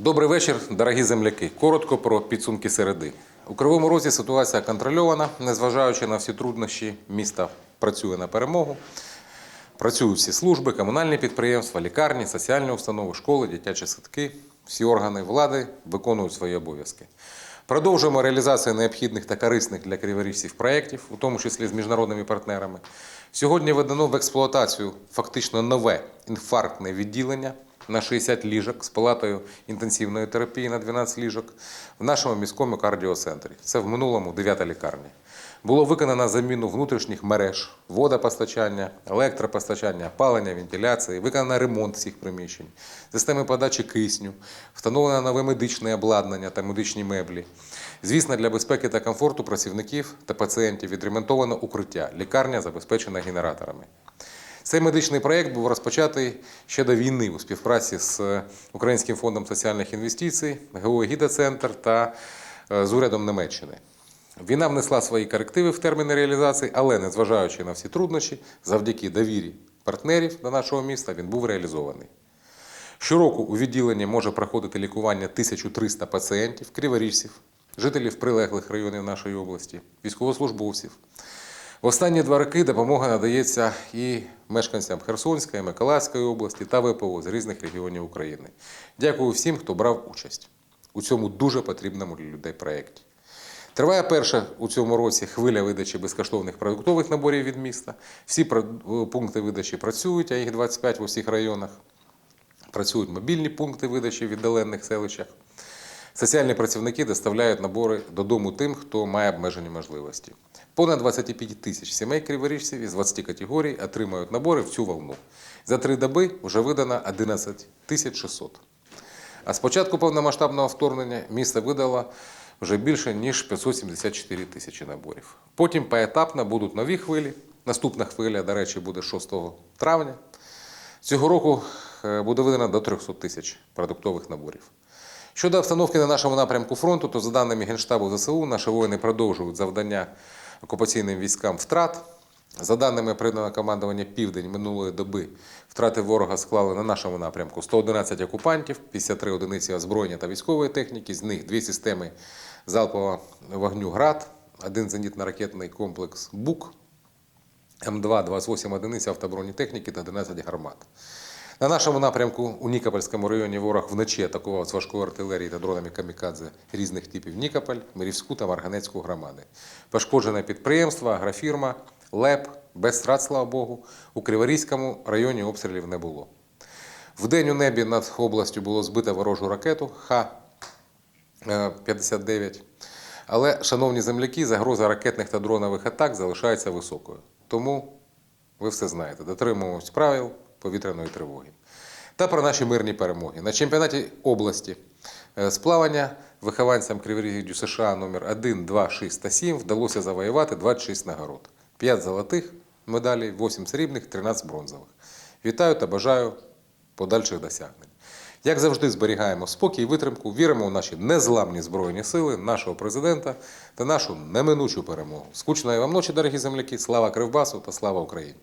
Добрий вечір, дорогі земляки. Коротко про підсумки середи. У Кривому Розі ситуація контрольована, незважаючи на всі труднощі, місто працює на перемогу. Працюють всі служби, комунальні підприємства, лікарні, соціальні установи, школи, дитячі садки. Всі органи влади виконують свої обов'язки. Продовжуємо реалізацію необхідних та корисних для криворіжців проєктів, у тому числі з міжнародними партнерами. Сьогодні введено в експлуатацію фактично нове інфарктне відділення на 60 ліжок з палатою інтенсивної терапії на 12 ліжок в нашому міському кардіоцентрі. Це в минулому 9 лікарня. Було виконано заміну внутрішніх мереж, водопостачання, електропостачання, опалення, вентиляції, виконано ремонт всіх приміщень, системи подачі кисню, встановлено нове медичне обладнання та медичні меблі. Звісно, для безпеки та комфорту працівників та пацієнтів відремонтовано укриття. Лікарня забезпечена генераторами. Цей медичний проєкт був розпочатий ще до війни у співпраці з Українським фондом соціальних інвестицій, ГО та е, з урядом Німеччини. Війна внесла свої корективи в терміни реалізації, але незважаючи на всі труднощі, завдяки довірі партнерів до нашого міста він був реалізований. Щороку у відділенні може проходити лікування 1300 пацієнтів, криворіжців, жителів прилеглих районів нашої області, військовослужбовців. В останні два роки допомога надається і мешканцям Херсонської, Миколаївської області та ВПО з різних регіонів України. Дякую всім, хто брав участь у цьому дуже потрібному для людей проєкті. Триває перша у цьому році хвиля видачі безкоштовних продуктових наборів від міста. Всі про- пункти видачі працюють, а їх 25 в усіх районах. Працюють мобільні пункти видачі в віддалених селищах. Соціальні працівники доставляють набори додому тим, хто має обмежені можливості. Понад 25 тисяч сімей криворіжців із 20 категорій отримають набори в цю волну. За три доби вже видано 11 тисяч 600. А з початку повномасштабного вторгнення місто видало вже більше ніж 574 тисячі наборів. Потім поетапно будуть нові хвилі. Наступна хвиля, до речі, буде 6 травня. Цього року е, буде видано до 300 тисяч продуктових наборів. Щодо обстановки на нашому напрямку фронту, то за даними Генштабу ЗСУ, наші воїни продовжують завдання окупаційним військам втрат. За даними прийняного командування Південь минулої доби, втрати ворога склали на нашому напрямку 111 окупантів, 53 одиниці озброєння та військової техніки, з них дві системи залпового вогню ГРАД, один зенітно-ракетний комплекс БУК, М2, 28 одиниць автобронетехніки та 11 гармат. На нашому напрямку у Нікопольському районі ворог вночі атакував з важкої артилерії та дронами камікадзе різних типів Нікополь, Мирівську та Марганецьку громади. Пошкоджене підприємство, агрофірма, ЛЕП, без страт, слава Богу. У Криворізькому районі обстрілів не було. Вдень у небі над областю було збито ворожу ракету Х-59. Але, шановні земляки, загроза ракетних та дронових атак залишається високою. Тому ви все знаєте, дотримуємось правил повітряної тривоги. Та про наші мирні перемоги. На чемпіонаті області е, з плавання вихованцям Криворізі США номер 1, 2, 6 та 7 вдалося завоювати 26 нагород. 5 золотих медалей, 8 срібних, 13 бронзових. Вітаю та бажаю подальших досягнень. Як завжди, зберігаємо спокій і витримку, віримо в наші незламні збройні сили, нашого президента та нашу неминучу перемогу. Скучної вам ночі, дорогі земляки! Слава Кривбасу та слава Україні!